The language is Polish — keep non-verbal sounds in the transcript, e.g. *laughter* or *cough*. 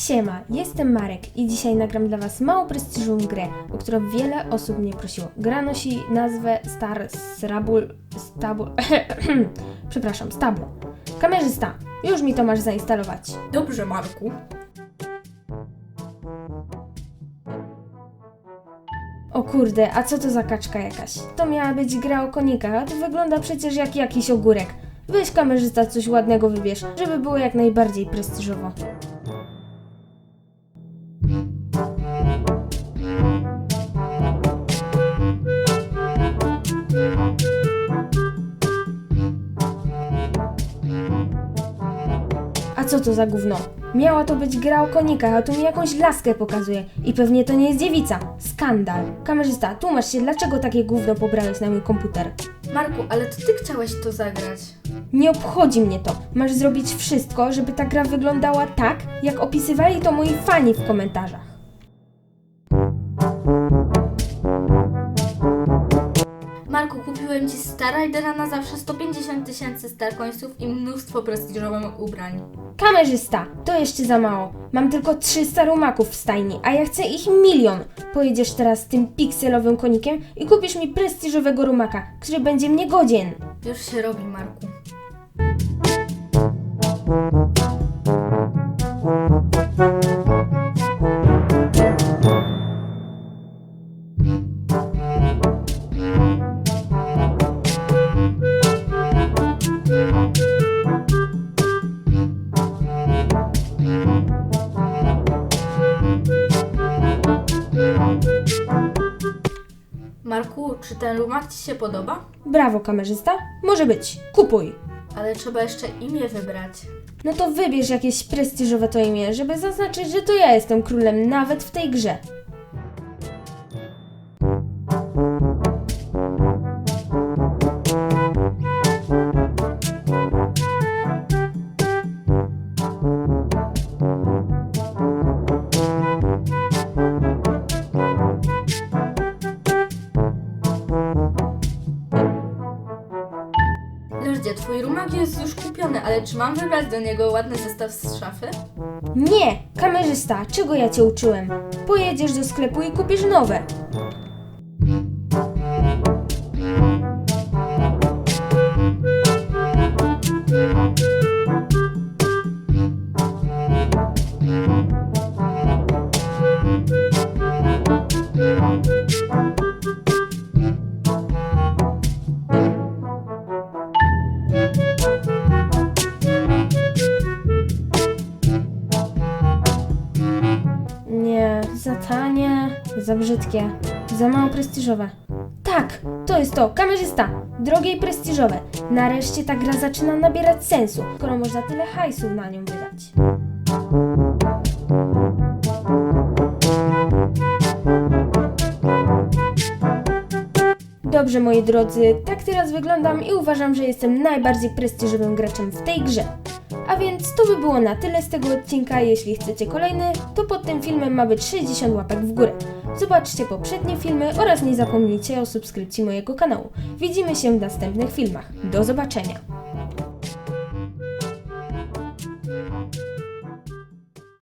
Siema, jestem Marek i dzisiaj nagram dla Was mało prestiżową grę, o którą wiele osób mnie prosiło. Gra nosi nazwę Star Srabul... Stabul... *clears throat* Przepraszam, Stable. Kamerzysta, już mi to masz zainstalować. Dobrze, Marku. O kurde, a co to za kaczka jakaś? To miała być gra o konikach, a to wygląda przecież jak jakiś ogórek. Weź kamerzysta coś ładnego wybierz, żeby było jak najbardziej prestiżowo. Co to za gówno? Miała to być gra o konikach, a tu mi jakąś laskę pokazuje. I pewnie to nie jest dziewica. Skandal. Kamerzysta, tłumacz się, dlaczego takie gówno pobrałeś na mój komputer? Marku, ale to ty chciałeś to zagrać. Nie obchodzi mnie to. Masz zrobić wszystko, żeby ta gra wyglądała tak, jak opisywali to moi fani w komentarzach. Kupiłem ci Star Ridera na zawsze 150 tysięcy Starcoinsów i mnóstwo prestiżowych ubrań. Kamerzysta, to jeszcze za mało. Mam tylko 300 rumaków w stajni, a ja chcę ich milion. Pojedziesz teraz tym pikselowym konikiem i kupisz mi prestiżowego rumaka, który będzie mnie godzien. Już się robi, Marku. Marku, czy ten rumak ci się podoba? Brawo, kamerzysta. Może być. Kupuj. Ale trzeba jeszcze imię wybrać. No to wybierz jakieś prestiżowe to imię, żeby zaznaczyć, że to ja jestem królem nawet w tej grze. Rumak jest już kupiony, ale czy mam wybrać do niego ładny zestaw z szafy? Nie, kamerzysta, czego ja cię uczyłem? Pojedziesz do sklepu i kupisz nowe. Za tanie, za brzydkie, za mało prestiżowe. Tak, to jest to, kamerzysta, drogie i prestiżowe. Nareszcie ta gra zaczyna nabierać sensu, skoro można tyle hajsu na nią wydać. Dobrze, moi drodzy, tak teraz wyglądam i uważam, że jestem najbardziej prestiżowym graczem w tej grze. A więc to by było na tyle z tego odcinka. Jeśli chcecie kolejny, to pod tym filmem ma być 60 łapek w górę. Zobaczcie poprzednie filmy oraz nie zapomnijcie o subskrypcji mojego kanału. Widzimy się w następnych filmach. Do zobaczenia!